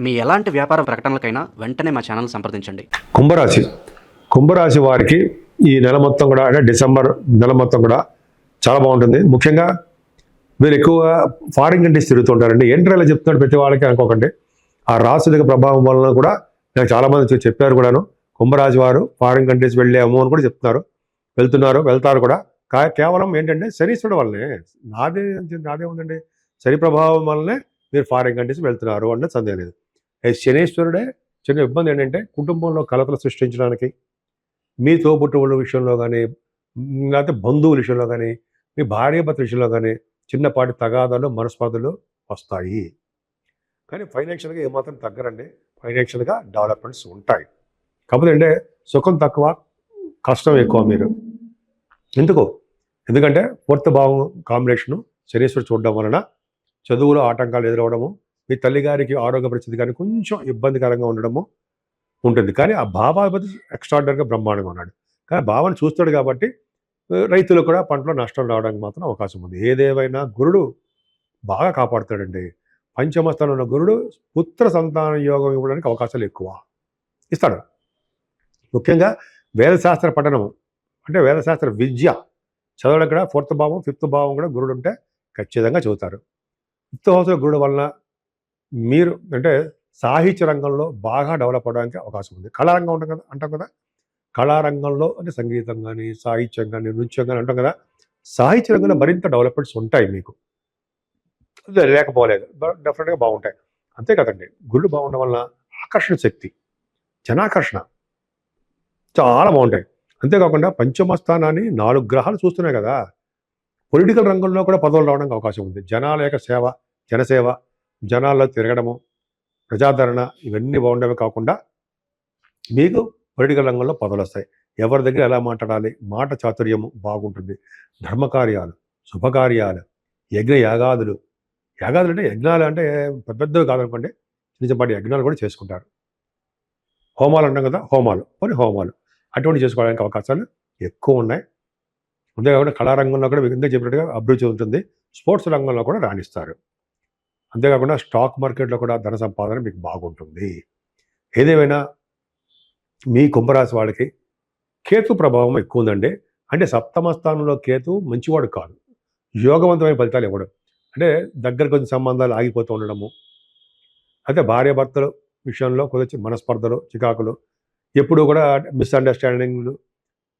మీ ఎలాంటి వ్యాపార ప్రకటనలకైనా వెంటనే మా ఛానల్ సంప్రదించండి. కుంభరాశి. కుంభరాశి వారికి ఈ నెల మొత్తం కూడా అంటే డిసెంబర్ నెల మొత్తం కూడా చాలా బాగుంటుంది. ముఖ్యంగా మీరు ఎక్కువగా ఫారిన్ కంట్రీస్ తిరుగుతుంటారండి. ఏంటి ఇలా చెప్తున్నాడు ప్రతి వాళ్ళకి అనుకోకండి. ఆ రాసుల ప్రభావం వలన కూడా నాకు చాలామంది చెప్పారు కూడాను. కుంభరాశి వారు ఫారిన్ కంట్రీస్ వెళ్ళాము అని కూడా చెప్తున్నారు. వెళ్తున్నారు వెళ్తారు కూడా. కా- కేవలం ఏంటంటే శనీశ్వరుడు వల్లనే నాదే నాదే ఉందండి. శని ప్రభావం వల్లనే మీరు ఫారిన్ కంట్రీస్ వెళ్తున్నారు అన్న సందేహం లేదు. శనేశ్వరుడే చిన్న ఇబ్బంది ఏంటంటే కుటుంబంలో కలతలు సృష్టించడానికి మీ తోబుట్టువుల విషయంలో కానీ లేకపోతే బంధువుల విషయంలో కానీ మీ భార్యాభర్త విషయంలో కానీ చిన్నపాటి తగాదాలు మనస్పర్ధలు వస్తాయి. కానీ ఫైనాన్షియల్గా ఏమాత్రం తగ్గరండి. ఫైనాన్షియల్గా డెవలప్మెంట్స్ ఉంటాయి. కాకపోతే అంటే సుఖం తక్కువ కష్టం ఎక్కువ మీరు. ఎందుకు? ఎందుకంటే పూర్తి భావం కాంబినేషను శనీశ్వరు చూడడం వలన చదువులో ఆటంకాలు ఎదురవడము మీ తల్లిగారికి ఆరోగ్య పరిస్థితి కానీ కొంచెం ఇబ్బందికరంగా ఉండడము ఉంటుంది. కానీ ఆ భావాధిపతి ఎక్స్ట్రాడినరీగా బ్రహ్మాండంగా ఉన్నాడు. కానీ భావాన్ని చూస్తాడు కాబట్టి రైతులు కూడా పంటలో నష్టం రావడానికి మాత్రం అవకాశం ఉంది. ఏదేవైనా గురుడు బాగా కాపాడుతాడండి. పంచమస్థానంలో ఉన్న గురుడు పుత్ర సంతాన యోగం ఇవ్వడానికి అవకాశాలు ఎక్కువ ఇస్తాడు. ముఖ్యంగా వేదశాస్త్ర పఠనం అంటే వేదశాస్త్ర విద్య చదవడం కూడా ఫోర్త్ భావం ఫిఫ్త్ భావం కూడా గురుడు ఉంటే ఖచ్చితంగా చదువుతారు. ఫిఫ్త్ హౌస్లో గురుడు వలన మీరు అంటే సాహిత్య రంగంలో బాగా డెవలప్ అవడానికి అవకాశం ఉంది. కళారంగం ఉంటాం కదా అంటాం కదా? కళారంగంలో అంటే సంగీతం కానీ సాహిత్యం కానీ నృత్యం కానీ అంటాం కదా? సాహిత్య రంగంలో మరింత డెవలప్మెంట్స్ ఉంటాయి మీకు. లేకపోలేదు. డెఫినెట్గా బాగుంటాయి. అంతే కదండి. గుళ్ళు బాగుండడం వలన ఆకర్షణ శక్తి జనాకర్షణ చాలా బాగుంటాయి. అంతేకాకుండా పంచమ స్థానాన్ని నాలుగు గ్రహాలు చూస్తున్నాయి కదా? పొలిటికల్ రంగంలో కూడా పదవులు రావడానికి అవకాశం ఉంది. జనాల యొక్క సేవ జనసేవ జనాల్లో తిరగడము ప్రజాదరణ ఇవన్నీ బాగుండేవి కాకుండా మీకు పొలిటికల్ రంగంలో పదవులు వస్తాయి ఎవరి దగ్గర ఎలా మాట్లాడాలి మాట చాతుర్యము బాగుంటుంది. ధర్మకార్యాలు శుభకార్యాలు యజ్ఞ యాగాదులు యాగాదులు అంటే యజ్ఞాలు అంటే పెద్ద పెద్దవి కాదనుకోండి చిన్న చిన్నపాటి యజ్ఞాలు కూడా చేసుకుంటారు. హోమాలు అంటాం కదా హోమాలు. కొన్ని హోమాలు. అటువంటి చేసుకోవడానికి అవకాశాలు ఎక్కువ ఉన్నాయి. అంతేకాకుండా కళారంగంలో కూడా మీకు ఇందాక చెప్పినట్టుగా అభిరుచి ఉంటుంది. స్పోర్ట్స్ రంగంలో కూడా రాణిస్తారు. అంతేకాకుండా స్టాక్ మార్కెట్లో కూడా ధన సంపాదన మీకు బాగుంటుంది. ఏదేమైనా మీ కుంభరాశి వాళ్ళకి కేతు ప్రభావం ఎక్కువ ఉందండి అంటే సప్తమ స్థానంలో కేతు మంచివాడు కాదు. యోగవంతమైన ఫలితాలు ఇవ్వడం. అంటే దగ్గర కొంచెం సంబంధాలు ఆగిపోతూ ఉండడము. అయితే భార్యాభర్తల విషయంలో కొంచెం మనస్పర్ధలు చికాకులు ఎప్పుడూ కూడా మిస్అండర్స్టాండింగ్లు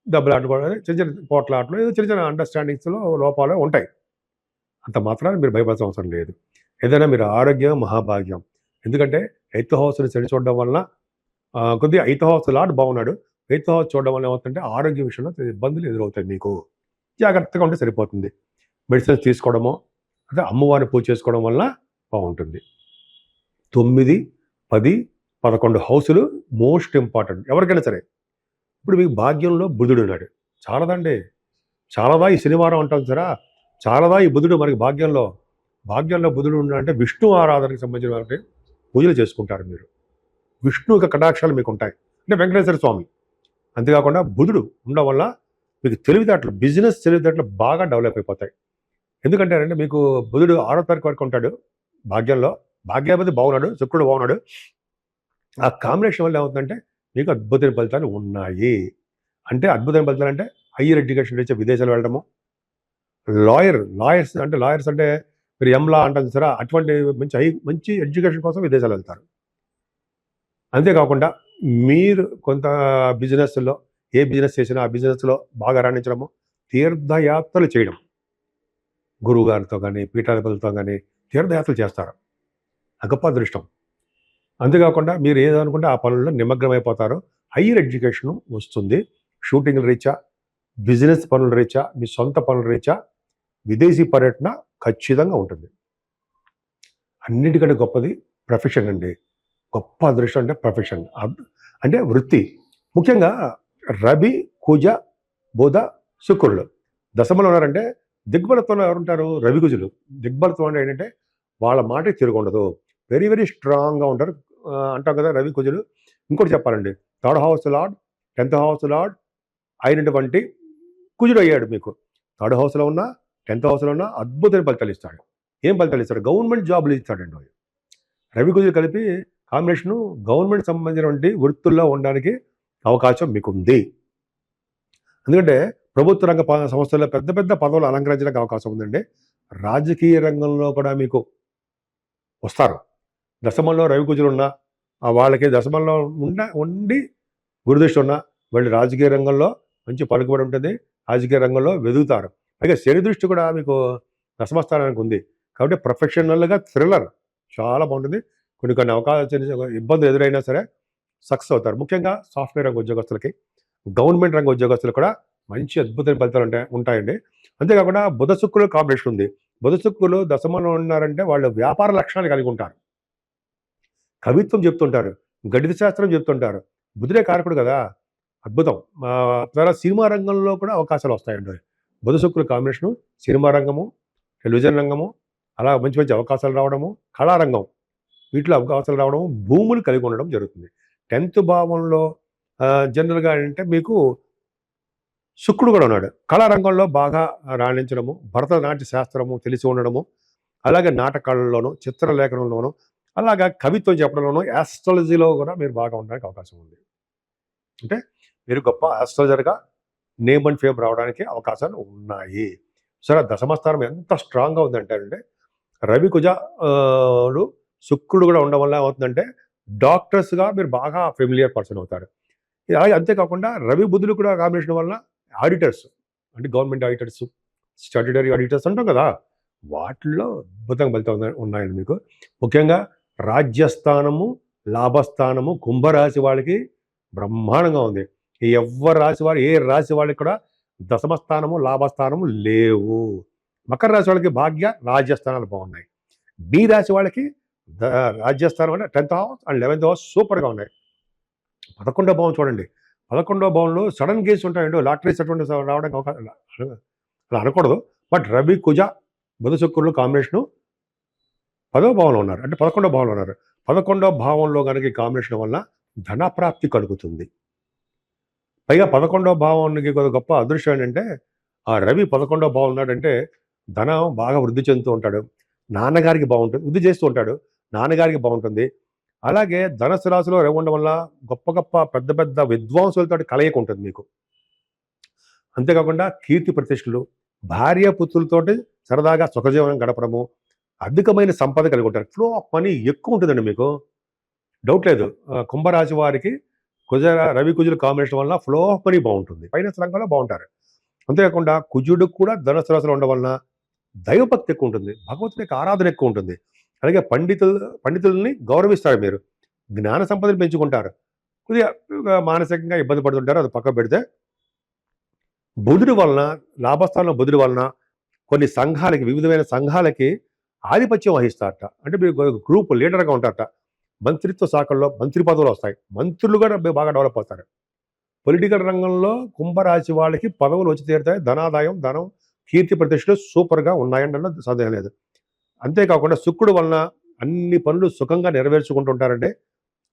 దెబ్బలు ఆడుకోవడం చిన్న చిన్న పోట్లాటలు ఏదో చిన్న చిన్న అండర్స్టాండింగ్స్లో లోపాలు ఉంటాయి. అంత మాత్రాన్ని మీరు భయపడాల్సిన అవసరం లేదు. ఏదైనా మీరు ఆరోగ్యం మహాభాగ్యం. ఎందుకంటే ఎయిత్ హౌస్ని చెడి చూడడం వలన కొద్దిగా ఎయిత్ హౌస్ లాట్ బాగున్నాడు. ఎయిత్ హౌస్ చూడడం వల్ల ఏమవుతుందంటే ఆరోగ్య విషయంలో ఇబ్బందులు ఎదురవుతాయి మీకు. జాగ్రత్తగా ఉంటే సరిపోతుంది. మెడిసిన్స్ తీసుకోవడమో అదే అమ్మవారిని పూజ చేసుకోవడం వల్ల బాగుంటుంది. తొమ్మిది పది పదకొండు హౌసులు మోస్ట్ ఇంపార్టెంట్. ఎవరికైనా సరే. ఇప్పుడు మీకు భాగ్యంలో బుధుడు ఉన్నాడు. చాలదండి. చాలదా ఈ శనివారం అంటాం సరా చాలదా ఈ బుధుడు మనకి భాగ్యంలో? భాగ్యంలో బుధుడు ఉన్నాడంటే విష్ణు ఆరాధనకి సంబంధించిన వారికి పూజలు చేసుకుంటారు మీరు. విష్ణు యొక్క కటాక్షాలు మీకు ఉంటాయి. అంటే వెంకటేశ్వర స్వామి. అంతేకాకుండా బుధుడు ఉండడం వల్ల మీకు తెలివితేటలు బిజినెస్ తెలివితేటలు బాగా డెవలప్ అయిపోతాయి. ఎందుకంటే అంటే మీకు బుధుడు ఆరో తారీఖు వరకు ఉంటాడు భాగ్యంలో. భాగ్యాధిపతి బాగున్నాడు శుక్రుడు బాగున్నాడు ఆ కాంబినేషన్ వల్ల ఏమవుతుందంటే మీకు అద్భుతమైన ఫలితాలు ఉన్నాయి. అంటే అద్భుతమైన ఫలితాలు అంటే హయ్యర్ ఎడ్యుకేషన్ రీచ్ విదేశాలు వెళ్ళడము. లాయర్ లాయర్స్ అంటే లాయర్స్ అంటే మీరు ఎంలా అంటారు సరే అటువంటి మంచి హై మంచి ఎడ్యుకేషన్ కోసం విదేశాలు వెళ్తారు. అంతేకాకుండా మీరు కొంత బిజినెస్లో ఏ బిజినెస్ చేసినా ఆ బిజినెస్లో బాగా రాణించడము తీర్థయాత్రలు చేయడం. గురువుగారితో కానీ పీఠాధిపతులతో కానీ తీర్థయాత్రలు చేస్తారు. ఆ గొప్ప అదృష్టం అంతేకాకుండా మీరు ఏదనుకుంటే ఆ పనుల్లో నిమగ్నమైపోతారు. హయ్యర్ ఎడ్యుకేషన్ వస్తుంది. షూటింగ్ల రీత్యా బిజినెస్ పనుల రీత్యా మీ సొంత పనుల రీత్యా విదేశీ పర్యటన ఖచ్చితంగా ఉంటుంది. అన్నిటికంటే గొప్పది ప్రొఫెషన్ అండి. గొప్ప అదృష్టం అంటే ప్రొఫెషన్. అంటే వృత్తి. ముఖ్యంగా రవి కుజ బుధ శుక్రులు. దశమలో ఉన్నారంటే దిగ్బలత్వంలో ఎవరుంటారు? రవి కుజులు. దిగ్బలత్వం అంటే ఏంటంటే వాళ్ళ మాట తిరుగుండదు. వెరీ వెరీ స్ట్రాంగ్గా ఉంటారు. అంటాం కదా రవి కుజులు. ఇంకోటి చెప్పాలండి. Third house lord tenth house lord అయినటువంటి కుజుడు అయ్యాడు మీకు. థర్డ్ హౌస్లో ఉన్న టెన్త్ హౌస్లో ఉన్న అద్భుతమైన ఫలితాలు ఇస్తాడు. ఏం ఫలితాలు ఇస్తాడు? గవర్నమెంట్ జాబులు ఇస్తాడండి రవి కుజులు కలిపి కాంబినేషను గవర్నమెంట్ సంబంధించినటువంటి వృత్తుల్లో ఉండడానికి అవకాశం మీకు ఉంది ఎందుకంటే ప్రభుత్వ రంగ సంస్థల్లో పెద్ద పెద్ద పదవులు అలంకరించడానికి అవకాశం ఉందండి. రాజకీయ రంగంలో కూడా మీకు వస్తారు. దశమంలో రవికుజులు ఉన్న ఉన్నా వాళ్ళకి దశమంలో ఉన్న ఉండి గురుదృష్టి ఉన్న వాళ్ళు రాజకీయ రంగంలో మంచి పలుకుబడి ఉంటుంది. రాజకీయ రంగంలో వెదుగుతారు. అయితే శని దృష్టి కూడా మీకు దశమస్థానానికి ఉంది. కాబట్టి ప్రొఫెషనల్గా థ్రిల్లర్ చాలా బాగుంటుంది. కొన్ని కొన్ని అవకాశాలు ఇబ్బందులు ఎదురైనా సరే సక్సెస్ అవుతారు. ముఖ్యంగా సాఫ్ట్వేర్ రంగ ఉద్యోగస్తులకి గవర్నమెంట్ రంగ ఉద్యోగస్తులు కూడా మంచి అద్భుతమైన ఫలితాలు ఉంటాయి ఉంటాయండి. అంతేకాకుండా బుధ శుక్రులు కాంబినేషన్ ఉంది. బుధ శుక్రులు దశమలో ఉన్నారంటే వాళ్ళు వ్యాపార లక్షణాలు కలిగి ఉంటారు. కవిత్వం చెప్తుంటారు. గణిత శాస్త్రం చెప్తుంటారు. బుధుడే కారకుడు కదా! అద్భుతం. ఆ, తర్వాత సినిమా రంగంలో కూడా అవకాశాలు వస్తాయండి. బుధ శుక్ర కాంబినేషను సినిమా రంగము టెలివిజన్ రంగము అలా మంచి మంచి అవకాశాలు రావడము కళారంగం వీటిలో అవకాశాలు రావడము భూములు కలిగి ఉండడం జరుగుతుంది. టెన్త్ భావంలో జనరల్గా అంటే మీకు శుక్రుడు కూడా ఉన్నాడు. కళారంగంలో బాగా రాణించడము భరతనాట్య శాస్త్రము తెలిసి ఉండడము అలాగే నాటకాలలోను చిత్రలేఖనంలోనూ అలాగా కవిత్వం చెప్పడంలోనూ యాస్ట్రాలజీలో కూడా మీరు బాగా ఉండడానికి అవకాశం ఉంది. అంటే మీరు గొప్ప ఆస్ట్రాలజర్గా నేమ్ అండ్ ఫేమ్ రావడానికి అవకాశాలు ఉన్నాయి. సరే దశమస్థానం ఎంత స్ట్రాంగ్గా ఉందంటే అంటే రవి కుజ శుక్రుడు కూడా ఉండడం వల్ల ఏమవుతుందంటే డాక్టర్స్గా మీరు బాగా ఫెమిలియర్ పర్సన్ అవుతారు. అలాగే అంతేకాకుండా రవి బుధులు కూడా కాంబినేషన్ వల్ల ఆడిటర్స్ అంటే గవర్నమెంట్ ఆడిటర్స్ స్టాట్యుటరీ ఆడిటర్స్ అంటాం కదా వాటిల్లో అద్భుతంగా ఫలితం ఉన్నాయండి మీకు. ముఖ్యంగా రాజ్యస్థానము లాభస్థానము కుంభరాశి వాళ్ళకి బ్రహ్మాండంగా ఉంది. ఎవరు ఎవ్వరు రాశి వారు ఏ రాశి వాళ్ళకి కూడా దశమస్థానము లాభస్థానము లేవు. మకర రాశి వాళ్ళకి భాగ్య రాజ్యస్థానాలు బాగున్నాయి. బి రాశి వాళ్ళకి రాజ్యస్థానం అంటే tenth house and eleventh house సూపర్గా ఉన్నాయి. పదకొండో భవన్ చూడండి. పదకొండో భవన్లో సడన్ గేస్ ఉంటాయండి. లాటరీస్ అటువంటి రావడానికి అవకాశం అలా అనకూడదు. But Ravi Kuja Budha శుక్రులు combination పదో భావంలో ఉన్నారు. అంటే పదకొండో భావంలో ఉన్నారు. పదకొండో భావంలో కనుక ఈ కాంబినేషన్ వల్ల ధనప్రాప్తి కలుగుతుంది. పైగా పదకొండో భావానికి కొద్ది గొప్ప అదృష్టం ఏంటంటే ఆ రవి పదకొండో భావం ఉన్నాడంటే ధనం బాగా వృద్ధి చెందుతూ ఉంటాడు. నాన్నగారికి బాగుంటుంది వృద్ధి చేస్తూ ఉంటాడు. నాన్నగారికి బాగుంటుంది. అలాగే ధనస్సు రాశిలో రవి ఉండడం వల్ల గొప్ప గొప్ప పెద్ద పెద్ద విద్వాంసులతో కలయిక ఉంటుంది మీకు. అంతేకాకుండా కీర్తి ప్రతిష్టలు భార్య పుత్రులతోటి సరదాగా సుఖజీవనం గడపడము అధికమైన సంపద కలిగి ఉంటారు. ఫ్లో ఆఫ్ మనీ ఎక్కువ ఉంటుందండి మీకు. డౌట్ లేదు. కుంభరాశి వారికి కుజ రవి కుజుల కాంబినేషన్ వలన ఫ్లో ఆఫ్ మనీ బాగుంటుంది. ఫైనాన్స్ రంగంలో బాగుంటారు. అంతేకాకుండా కుజుడు కూడా ధనుసు రాశిలో ఉండడం వలన దైవభక్తి ఎక్కువ ఉంటుంది. భగవంతుని యొక్క ఆరాధన ఎక్కువ ఉంటుంది. అలాగే పండితులు పండితుల్ని గౌరవిస్తారు మీరు. జ్ఞాన సంపదని పెంచుకుంటారు. కొద్దిగా మానసికంగా ఇబ్బంది పడుతుంటారు. అది పక్క పెడితే బుధుడి వలన లాభస్థానంలో బుధుడి వలన కొన్ని సంఘాలకి వివిధమైన సంఘాలకి ఆధిపత్యం వహిస్తారట. అంటే మీరు గ్రూప్ లీడర్గా ఉంటారట. మంత్రిత్వ శాఖల్లో మంత్రి పదవులు వస్తాయి. మంత్రులు కూడా బాగా డెవలప్ అవుతారు. పొలిటికల్ రంగంలో కుంభరాశి వాళ్ళకి పదవులు వచ్చి తీరుతాయి. ధనాదాయం ధనం కీర్తి ప్రతిష్టలు సూపర్గా ఉన్నాయంటే సందేహం లేదు. అంతేకాకుండా శుక్రుడు వలన అన్ని పనులు సుఖంగా నెరవేర్చుకుంటుంటారంటే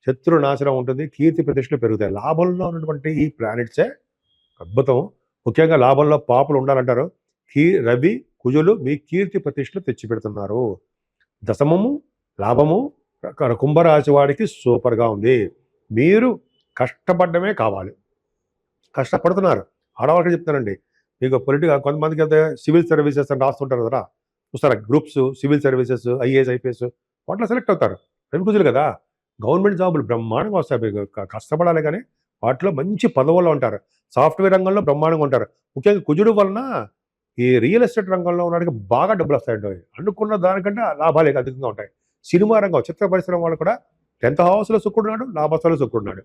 శత్రు నాశనం ఉంటుంది కీర్తి ప్రతిష్టలు పెరుగుతాయి. లాభంలో ఉన్నటువంటి ఈ ప్లానెట్సే అద్భుతం. ముఖ్యంగా లాభంలో పాపులు ఉండాలంటారు. కీ రవి కుజులు మీ కీర్తి ప్రతిష్టలు తెచ్చిపెడుతున్నారు. దశమము లాభము కుంభరాశి వాడికి సూపర్గా ఉంది. మీరు కష్టపడమే కావాలి. కష్టపడుతున్నారు. ఆడవాళ్ళకి చెప్తానండి మీకు పొలిటికల్ కొంతమందికి అయితే సివిల్ సర్వీసెస్ అని రాస్తుంటారు కదా. చూస్తారా? Groups civil services IAS IPS వాటిలో సెలెక్ట్ అవుతారు. రెండు కుజులు కదా. గవర్నమెంట్ జాబులు బ్రహ్మాండంగా వస్తాయి. మీకు కష్టపడాలి కానీ వాటిలో మంచి పదవుల్లో ఉంటారు. సాఫ్ట్వేర్ రంగంలో బ్రహ్మాండంగా ఉంటారు. ముఖ్యంగా కుజుడు వలన ఈ రియల్ ఎస్టేట్ రంగంలో ఉన్నవాడికి బాగా డబ్బులు వస్తాయండి. అనుకున్న దానికంటే లాభాలు అధికంగా ఉంటాయి. సినిమా రంగం చిత్ర పరిశ్రమ వాళ్ళు కూడా టెన్త్ హౌస్లో శుక్రుడున్నాడు లాభస్థలో శుక్రుడున్నాడు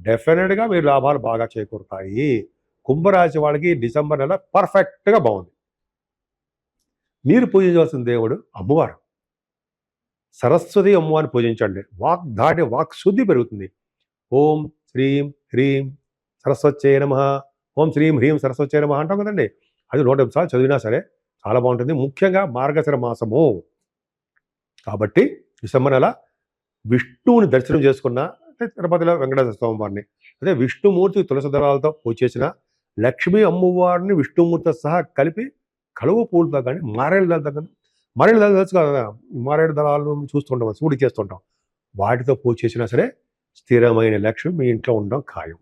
డెఫినెట్గా మీరు లాభాలు బాగా చేకూరుతాయి. కుంభరాశి వాళ్ళకి డిసెంబర్ నెల పర్ఫెక్ట్గా బాగుంది. మీరు పూజించవలసిన దేవుడు అమ్మవారు. సరస్వతి అమ్మవారిని పూజించండి. వాక్ దాటి వాక్ శుద్ధి పెరుగుతుంది. ఓం శ్రీం హ్రీం సరస్వచ్చే నమ. ఓం శ్రీం హ్రీం సరస్వచ్చే నమ అంటాం కదండి. అది నూట సార్లు చదివినా సరే చాలా బాగుంటుంది. ముఖ్యంగా మార్గశర మాసము. కాబట్టి డిసెంబర్ నెల విష్ణువుని దర్శనం చేసుకున్న అంటే తిరుపతిలో వెంకటేశ్వర స్వామి వారిని. అదే విష్ణుమూర్తి తులసి దళాలతో పూజ చేసిన లక్ష్మీ అమ్మవారిని విష్ణుమూర్తితో సహా కలిపి కలువ పూలతో కానీ మారేడు దళాలతో కానీ మారేడు దళాలు తెలుసు కదా మారేడు దళాలు చూస్తుంటాం శివుడికి చేస్తుంటాం వాటితో పూజ చేసినా సరే స్థిరమైన లక్ష్మి మీ ఇంట్లో ఉండడం ఖాయం.